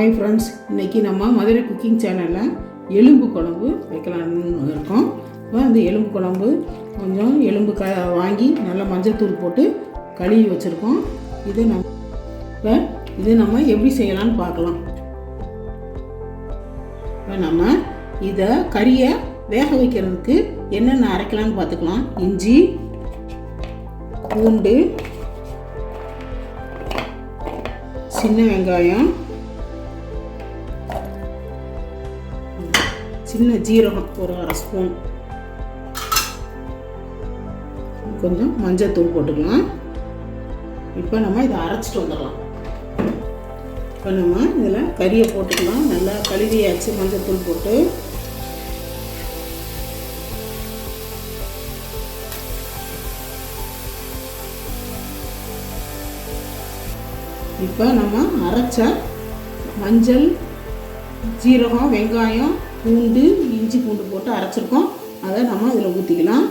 Hi friends இன்றைக்கி நம்ம Madurai cooking சேனலில் எலும்பு குழம்பு வைக்கலாம்னு இருக்கோம். இப்போ அந்த எலும்பு குழம்பு கொஞ்சம் எலும்பு க வாங்கி நல்லா மஞ்சள்தூள் போட்டு கழுவி வச்சுருக்கோம். இது நம்ம இப்போ இது நம்ம எப்படி செய்யலாம்னு பார்க்கலாம். இப்போ நம்ம இதை கறியை வேக வைக்கிறதுக்கு என்னென்ன அரைக்கலாம்னு பார்த்துக்கலாம். இஞ்சி பூண்டு சின்ன வெங்காயம் சின்ன ஜீரகம் ஒரு அரை ஸ்பூன் கொஞ்சம் மஞ்சள் போட்டுக்கலாம். இப்போ நம்ம இதை அரைச்சிட்டு வந்துடலாம். இப்போ நம்ம இதில் கறியை போட்டுக்கலாம். நல்லா கழுவியாச்சு மஞ்சள் தூள் போட்டு. இப்போ நம்ம அரைச்ச மஞ்சள் ஜீரகம் வெங்காயம் பூண்டு இஞ்சி பூண்டு போட்டு அரைச்சிருக்கோம். அதை நம்ம இதில் ஊற்றிக்கலாம்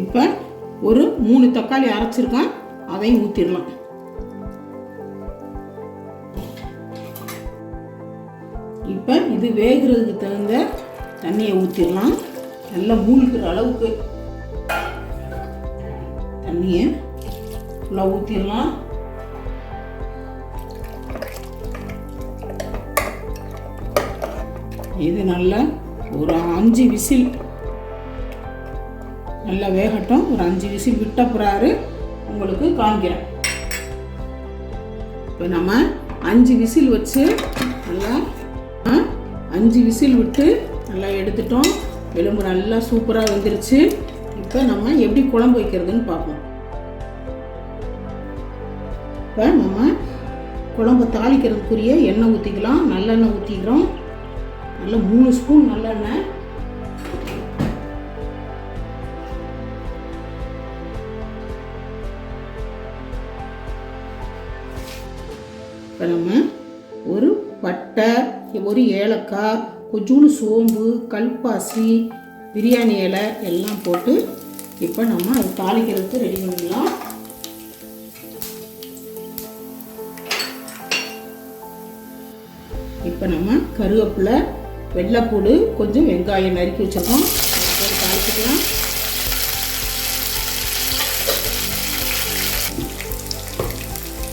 இப்போ ஒரு மூணு தக்காளி அரைச்சிருக்கோம். அதையும் ஊற்றிடலாம் இப்போ இது வேகிறதுக்கு தகுந்த தண்ணியை ஊற்றிடலாம் நல்லா மூழ்கிற அளவுக்கு தண்ணியை ஃபுல்லாக ஊற்றிடலாம் இது நல்லா ஒரு அஞ்சு விசில். நல்லா வேகட்டும். ஒரு அஞ்சு விசில் விட்ட பிறாரு உங்களுக்கு காமிக்கிறேன் இப்போ நம்ம அஞ்சு விசில் வச்சு நல்லா ஆ, அஞ்சு விசில் விட்டு நல்லா எடுத்துட்டோம். எலும்பு நல்லா சூப்பராக வந்துருச்சு. இப்போ நம்ம எப்படி குழம்பு வைக்கிறதுன்னு பார்ப்போம். இப்போ நம்ம குழம்பு தாளிக்கிறதுக்குரிய எண்ணெய் ஊற்றிக்கலாம் நல்லெண்ணெய் ஊற்றிக்கிறோம் நல்லா மூணு ஸ்பூன் நல்லெண்ணெய் இப்போ நம்ம ஒரு பட்டை ஒரு ஏலக்காய் கொஞ்சோண்டு சோம்பு கல்பாசி பிரியாணி இலை எல்லாம் போட்டு இப்போ நம்ம அது தாளிக்கிறதுக்கு ரெடி பண்ணிடலாம். இப்போ நம்ம கருவேப்பிலை வெள்ளைப்பூடு கொஞ்சம் வெங்காயம் நறுக்கி வச்சிருக்கோம். போட்டு தாளிச்சுக்கலாம்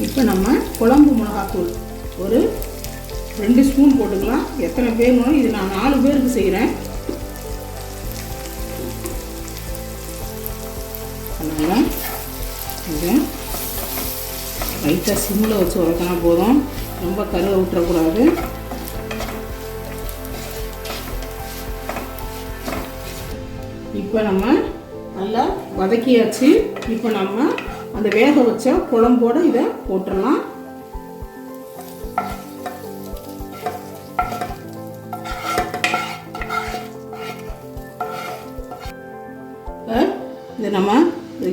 இப்போ நம்ம குழம்பு மிளகாத்தூள் ஒரு ரெண்டு ஸ்பூன் போட்டுக்கலாம். எத்தனை பேர் இது நான் நாலு பேருக்கு செய்கிறேன் அதனால் கொஞ்சம் லைட்டாக சிம்மில் வச்சு வதக்கினா போதும். ரொம்ப கருவை விட்டுறக்கூடாது. இப்போ நம்ம நல்லா வதக்கியாச்சு. இப்போ நம்ம அந்த வேக வச்ச குழம்போட இதை போட்டுடலாம் இதை நம்ம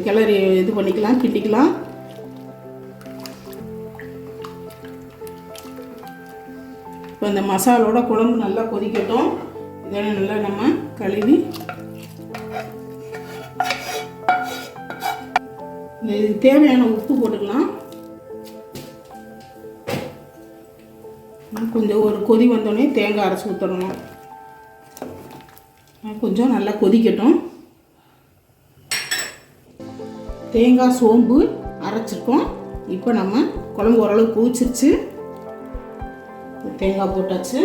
கிளறி இது பண்ணிக்கலாம் கிண்டிக்கலாம். இப்போ இந்த மசாலோட குழம்பு நல்லா கொதிக்கட்டும். இதெல்லாம் நல்லா நம்ம கழுவி இதுக்கு தேவையான உப்பு போட்டுக்கலாம். கொஞ்சம் ஒரு கொதி வந்தோடனே தேங்காய் அரைச்சி ஊற்றணும் கொஞ்சம் நல்லா கொதிக்கட்டும். தேங்காய் சோம்பு அரைச்சிருக்கோம். இப்போ நம்ம குழம்பு ஓரளவு கொதிச்சிருச்சு தேங்காய் போட்டாச்சு.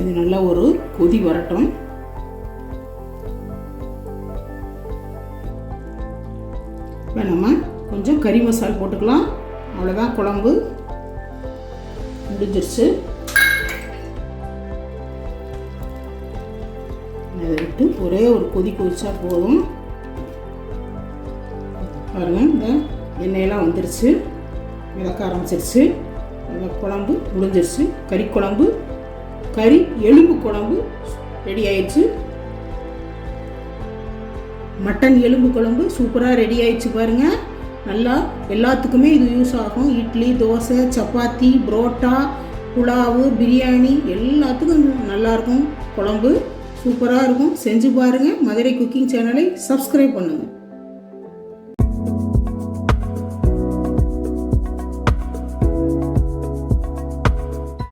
இது நல்லா ஒரு கொதி வரட்டும். இப்போ நம்ம கொஞ்சம் கறி மசால் போட்டுக்கலாம். அவ்வளோதான் குழம்பு முடிஞ்சிருச்சு. இதை விட்டு ஒரே ஒரு கொதி கொதிச்சா போதும். பாருங்கள் இந்த எண்ணெயெல்லாம் வந்துருச்சு. விளக்க ஆரம்பிச்சிருச்சு. அந்த குழம்பு முடிஞ்சிருச்சு. கறி குழம்பு கறி எலும்பு குழம்பு ரெடி ஆயிடுச்சு. மட்டன் எலும்பு குழம்பு சூப்பராக ரெடி ஆயிடுச்சு பாருங்கள் நல்லா எல்லாத்துக்குமே இது யூஸ் ஆகும். இட்லி தோசை சப்பாத்தி புரோட்டா புலாவு பிரியாணி எல்லாத்துக்கும் நல்லாயிருக்கும் குழம்பு சூப்பராக இருக்கும். செஞ்சு பாருங்கள் மதுரை குக்கிங் சேனலை சப்ஸ்கிரைப் பண்ணுங்கள்